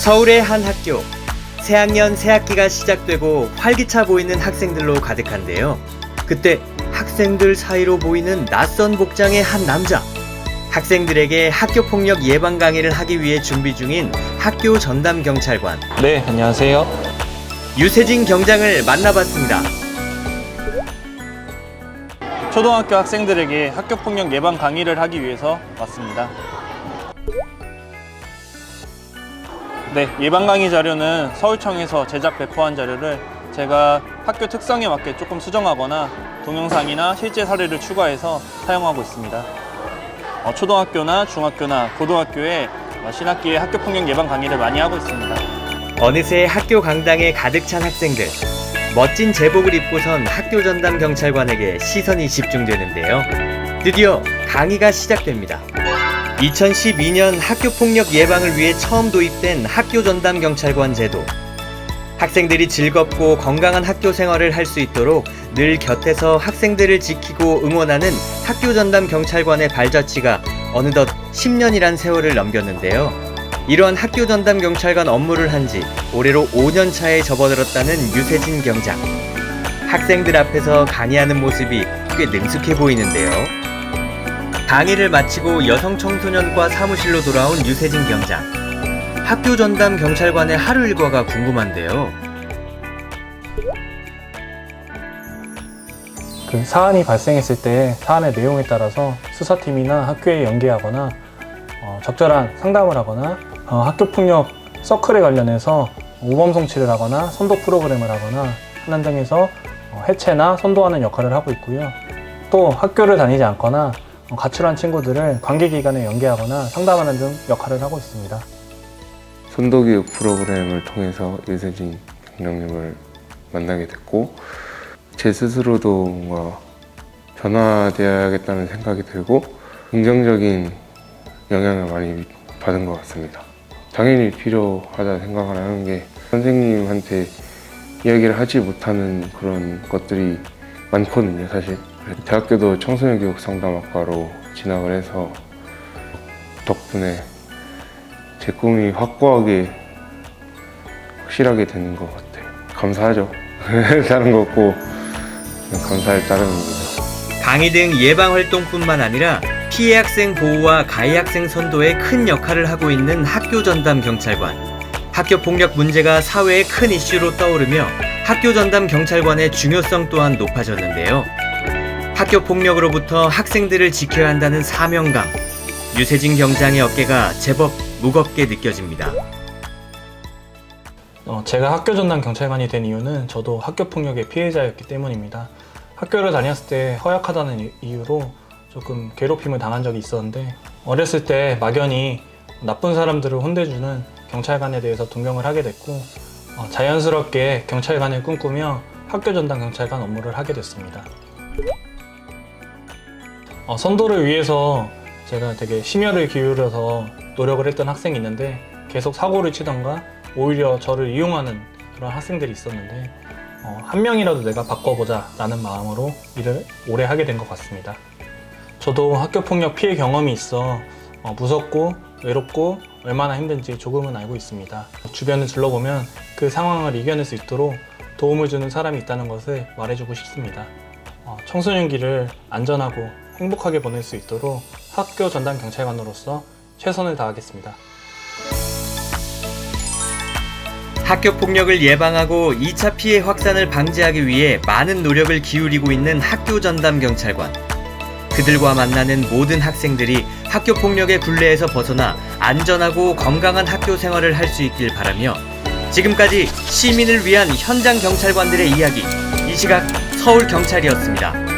서울의 한 학교. 새학년 새학기가 시작되고 활기차 보이는 학생들로 가득한데요. 그때 학생들 사이로 보이는 낯선 복장의 한 남자. 학생들에게 학교 폭력 예방 강의를 하기 위해 준비 중인 학교 전담 경찰관 네, 안녕하세요. 유세진 경장을 만나봤습니다. 초등학교 학생들에게 학교 폭력 예방 강의를 하기 위해서 왔습니다. 네, 예방 강의 자료는 서울청에서 제작 배포한 자료를 제가 학교 특성에 맞게 조금 수정하거나 동영상이나 실제 사례를 추가해서 사용하고 있습니다. 어, 초등학교나 중학교나 고등학교에 어, 신학기에 학교 폭력 예방 강의를 많이 하고 있습니다. 어느새 학교 강당에 가득 찬 학생들. 멋진 제복을 입고선 학교 전담 경찰관에게 시선이 집중되는데요. 드디어 강의가 시작됩니다. 2012년 학교 폭력 예방을 위해 처음 도입된 학교 전담 경찰관 제도. 학생들이 즐겁고 건강한 학교 생활을 할 수 있도록 늘 곁에서 학생들을 지키고 응원하는 학교 전담 경찰관의 발자취가 어느덧 10년이란 세월을 넘겼는데요. 이러한 학교 전담 경찰관 업무를 한 지 올해로 5년 차에 접어들었다는 유세진 경장. 학생들 앞에서 강의하는 모습이 꽤 능숙해 보이는데요. 강의를 마치고 여성 청소년과 사무실로 돌아온 유세진 경장. 학교 전담 경찰관의 하루 일과가 궁금한데요. 그 사안이 발생했을 때 사안의 내용에 따라서 수사팀이나 학교에 연계하거나 어, 적절한 상담을 하거나 어, 학교 폭력 서클에 관련해서 모범 성취를 하거나 선도 프로그램을 하거나 등에서 어, 해체나 선도하는 역할을 하고 있고요. 또 학교를 다니지 않거나 어, 가출한 친구들을 관계기관에 연계하거나 상담하는 등 역할을 하고 있습니다. 선도교육 프로그램을 통해서 유세진 경장님을 만나게 됐고 제 스스로도 뭔가 변화되어야겠다는 생각이 들고 긍정적인 영향을 많이 받은 것 같습니다. 당연히 필요하다 생각을 하는 게 선생님한테 이야기를 하지 못하는 그런 것들이 많거든요, 사실. 대학교도 청소년 교육 상담학과로 진학을 해서 덕분에 제 꿈이 확고하게 확실하게 되는 것 같아요. 감사하죠. 다른 거 없고 감사할 따름입니다. 강의 등 예방 활동뿐만 아니라 피해 학생 보호와 가해 학생 선도에 큰 역할을 하고 있는 학교 전담 경찰관. 학교 폭력 문제가 사회의 큰 이슈로 떠오르며 학교 전담 경찰관의 중요성 또한 높아졌는데요. 학교 폭력으로부터 학생들을 지켜야 한다는 사명감. 유세진 경장의 어깨가 제법 무겁게 느껴집니다. 어, 제가 학교 전담 경찰관이 된 이유는 저도 학교 폭력의 피해자였기 때문입니다. 학교를 다녔을 때 허약하다는 이- 이유로 조금 괴롭힘을 당한 적이 있었는데 어렸을 때 막연히 나쁜 사람들을 혼내주는 경찰관에 대해서 동경을 하게 됐고 어, 자연스럽게 경찰관을 꿈꾸며 학교 전담 경찰관 업무를 하게 됐습니다. 어, 선도를 위해서 제가 되게 심혈을 기울여서 노력을 했던 학생이 있는데 계속 사고를 치던가 오히려 저를 이용하는 그런 학생들이 있었는데 어, 한 명이라도 내가 바꿔보자 라는 마음으로 일을 오래 하게 된 것 같습니다. 저도 학교 폭력 피해 경험이 있어 어, 무섭고 외롭고 얼마나 힘든지 조금은 알고 있습니다. 주변을 둘러보면 그 상황을 이겨낼 수 있도록 도움을 주는 사람이 있다는 것을 말해주고 싶습니다. 어, 청소년기를 안전하고 행복하게 보낼 수 있도록 학교 전담 경찰관으로서 최선을 다하겠습니다. 학교 폭력을 예방하고 2차 피해 확산을 방지하기 위해 많은 노력을 기울이고 있는 학교 전담 경찰관. 그들과 만나는 모든 학생들이 학교 폭력의 굴레에서 벗어나 안전하고 건강한 학교 생활을 할 수 있길 바라며 지금까지 시민을 위한 현장 경찰관들의 이야기 이 시각 서울 경찰이었습니다.